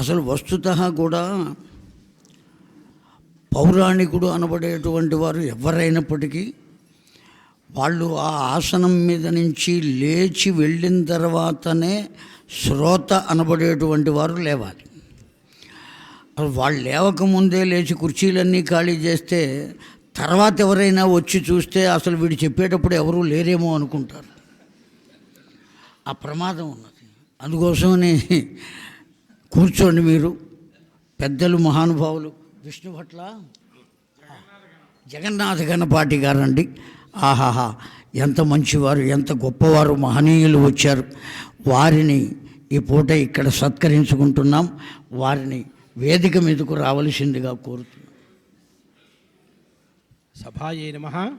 అసలు వస్తుత కూడా పౌరాణికుడు అనబడేటువంటి వారు ఎవరైనప్పటికీ వాళ్ళు ఆ ఆసనం మీద నుంచి లేచి వెళ్ళిన తర్వాతనే శ్రోత అనబడేటువంటి వారు లేవాలి. వాళ్ళు లేవకముందే లేచి కుర్చీలన్నీ ఖాళీ చేస్తే తర్వాత ఎవరైనా వచ్చి చూస్తే అసలు వీడు చెప్పేటప్పుడు ఎవరూ లేరేమో అనుకుంటారు. ఆ ప్రమాదం ఉన్నది. అందుకోసమని కూర్చోండి మీరు. పెద్దలు మహానుభావులు. విష్ణు భట్ల? జగన్నాథ గణపాటి గారండి. ఆహాహా ఎంత మంచివారు ఎంత గొప్పవారు మహనీయులు వచ్చారు. వారిని ఈ పూట ఇక్కడ సత్కరించుకుంటున్నాం. వారిని వేదిక మీదకు రావలసిందిగా కోరుతున్నాం సభాయే నమ.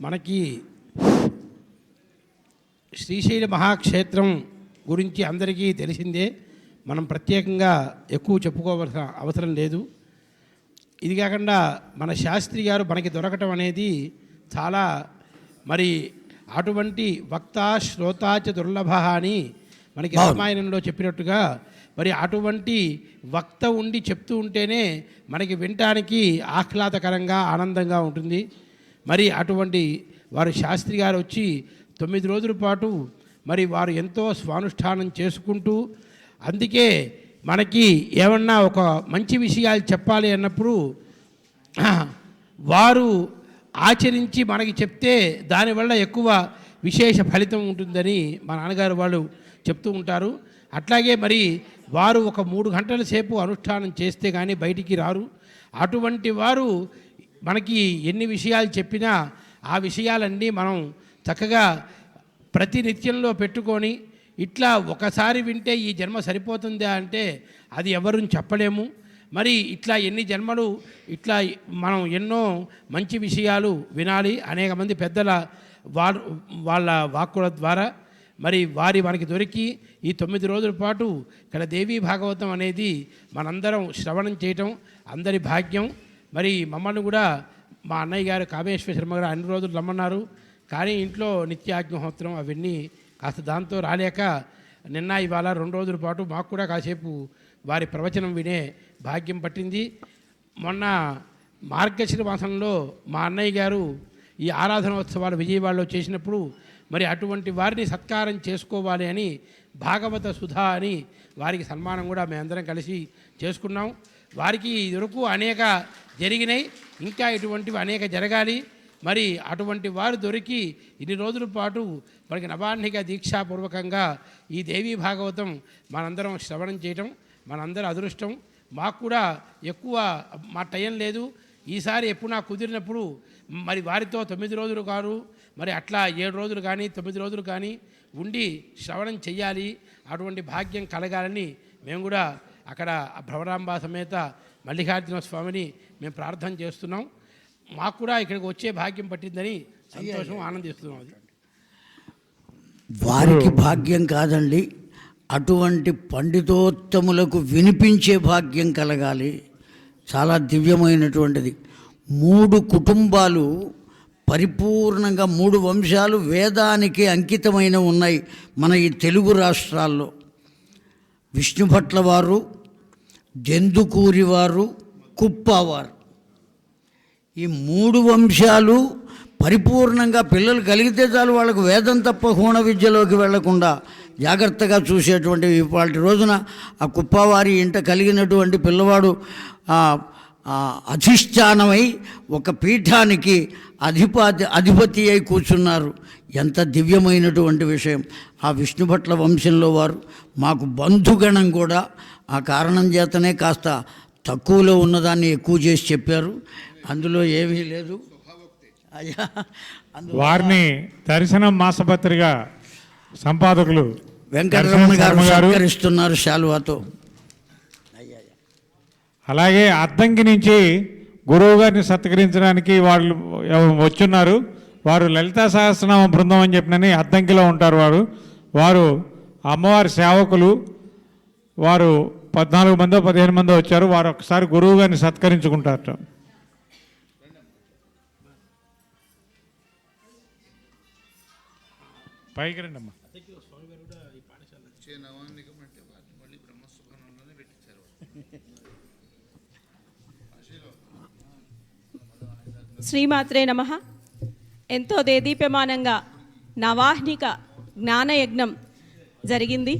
మనకి శ్రీశైల మహాక్షేత్రం గురించి అందరికీ తెలిసిందే. మనం ప్రత్యేకంగా ఎక్కువ చెప్పుకోవాల్సిన అవసరం లేదు ఇది కాకుండా మన శాస్త్రి గారు మనకి దొరకటం అనేది చాలా మరి అటువంటి వక్త శ్రోతాచ దుర్లభ అని మనకి. రామాయణంలో చెప్పినట్టుగా మరి అటువంటి వక్త ఉండి చెప్తూ ఉంటేనే మనకి వినటానికి ఆహ్లాదకరంగా ఆనందంగా ఉంటుంది మరి అటువంటి వారు శాస్త్రి గారు వచ్చి తొమ్మిది రోజుల పాటు మరి వారు ఎంతో స్వానుష్ఠానం చేసుకుంటూ అందుకే మనకి ఏమన్నా ఒక మంచి విషయాలు చెప్పాలి అన్నప్పుడు వారు ఆచరించి మనకి చెప్తే దానివల్ల ఎక్కువ విశేష ఫలితం ఉంటుందని మా నాన్నగారు వాళ్ళు చెప్తూ ఉంటారు. అట్లాగే మరి వారు ఒక మూడు గంటల సేపు అనుష్ఠానం చేస్తే కానీ బయటికి రారు. అటువంటి వారు మనకి ఎన్ని విషయాలు చెప్పినా ఆ విషయాలన్నీ మనం చక్కగా ప్రతి నిత్యంలో పెట్టుకొని ఇట్లా ఒకసారి వింటే ఈ జన్మ సరిపోతుందా అంటే అది ఎవరు చెప్పలేము. మరి ఇట్లా ఎన్ని జన్మలు ఇట్లా మనం ఎన్నో మంచి విషయాలు వినాలి. అనేక మంది పెద్దల వారు వాళ్ళ వాక్కుల ద్వారా మరి వారి మనకి దొరికి ఈ తొమ్మిది రోజుల పాటు ఇక్కడ దేవీ భాగవతం అనేది మనందరం శ్రవణం చేయటం అందరి భాగ్యం. మరి మమ్మల్ని కూడా మా అన్నయ్య గారు కామేశ్వర శర్మ గారు అన్ని రోజులు రమ్మన్నారు. కానీ ఇంట్లో నిత్యాగ్నిహోత్రం అవన్నీ కాస్త దాంతో రాలేక నిన్న ఇవాళ రెండు రోజుల పాటు మాకు కూడా కాసేపు వారి ప్రవచనం వినే భాగ్యం పట్టింది. మొన్న మార్గశిర మాసంలో మా అన్నయ్య గారు ఈ ఆరాధనోత్సవాలు విజయవాడలో చేసినప్పుడు మరి అటువంటి వారిని సత్కారం చేసుకోవాలి అని భాగవత సుధా అని వారికి సన్మానం కూడా మేమందరం కలిసి చేసుకున్నాం. వారికి ఇదివరకు అనేక జరిగినాయి. ఇంకా ఇటువంటివి అనేక జరగాలి. మరి అటువంటి వారు దొరికి ఇన్ని రోజుల పాటు మనకి నవాహ్నిక దీక్షాపూర్వకంగా ఈ దేవీ భాగవతం మనందరం శ్రవణం చేయటం మనందరం అదృష్టం. మాకు కూడా ఎక్కువ మా టైం లేదు. ఈసారి ఎప్పుడు నాకు కుదిరినప్పుడు మరి వారితో తొమ్మిది రోజులు కారు మరి అట్లా ఏడు రోజులు కానీ తొమ్మిది రోజులు కానీ ఉండి శ్రవణం చెయ్యాలి. అటువంటి భాగ్యం కలగాలని మేము కూడా అక్కడ భ్రమరాంబ సమేత మల్లికార్జున స్వామిని మేము ప్రార్థన చేస్తున్నాం. మాకు కూడా ఇక్కడికి వచ్చే భాగ్యం పట్టిందని సంతోషం ఆనందిస్తున్నాం వారికి భాగ్యం కాదండి అటువంటి పండితోత్తములకు వినిపించే భాగ్యం కలగాలి. చాలా దివ్యమైనటువంటిది. మూడు కుటుంబాలు పరిపూర్ణంగా మూడు వంశాలు వేదానికి అంకితమైన ఉన్నాయి మన ఈ తెలుగు రాష్ట్రాల్లో. విష్ణుభట్ల వారు జందుకూరి వారు కుప్పవారు ఈ మూడు వంశాలు పరిపూర్ణంగా పిల్లలు కలిగితే చాలు వాళ్ళకు వేదం తప్ప హోణ విద్యలోకి వెళ్ళకుండా జాగ్రత్తగా చూసేటువంటి ఇవాళ రోజున ఆ కుప్పవారి ఇంట కలిగినటువంటి పిల్లవాడు అధిష్టానమై ఒక పీఠానికి అధిపతి అధిపతి అయి కూర్చున్నారు. ఎంత దివ్యమైనటువంటి విషయం. ఆ విష్ణుభట్ల వంశంలో వారు మాకు బంధుగణం కూడా. ఆ కారణం చేతనే కాస్త తక్కువలో ఉన్నదాన్ని ఎక్కువ చేసి చెప్పారు. అందులో ఏమీ లేదు. అయ్యా వారిని దర్శనం మాసపత్రిక సంపాదకులు వెంకటరమణ గారు సత్కరిస్తున్నారు శాలువాతో. అలాగే అద్దంకి నుంచి గురువు గారిని సత్కరించడానికి వాళ్ళు వచ్చున్నారు. వారు లలితా సహస్రనామ బృందం అని చెప్పినని అద్దంకిలో ఉంటారు వారు. వారు అమ్మవారి సేవకులు. వారు పద్నాలుగు మందో పదిహేను మందో వచ్చారు వారు ఒకసారి గురువు గారిని సత్కరించుకుంటారట. పైకి రండి అమ్మా శ్రీమాత్రే నమ. ఎంతో దేదీప్యమానంగా నవాహ్నిక జ్ఞానయజ్ఞం జరిగింది.